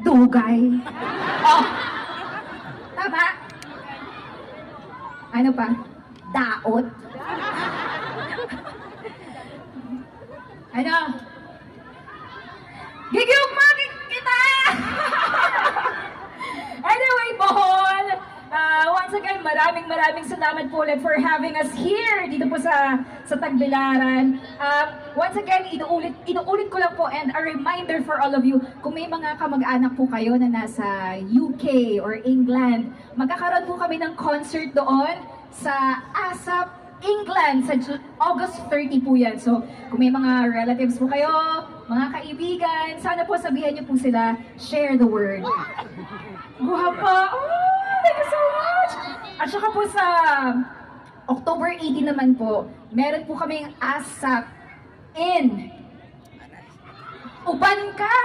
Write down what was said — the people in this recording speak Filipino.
Dugay. Oh. Tama? Ano pa? Daot. Ano? Maraming maraming salamat po ulit for having us here dito po sa sa Tagbilaran. Um, once again, inuulit, inuulit ko lang po and a reminder for all of you, kung may mga kamag-anak po kayo na nasa UK or England, magkakaroon po kami ng concert doon sa ASAP England sa August 30 po yan. So, kung may mga relatives po kayo, mga kaibigan, sana po sabihan niyo po sila, share the word. Guwapa! Oh, thank you so much! At saka po sa October 18 naman po, meron po kaming ASAP in Uban ka!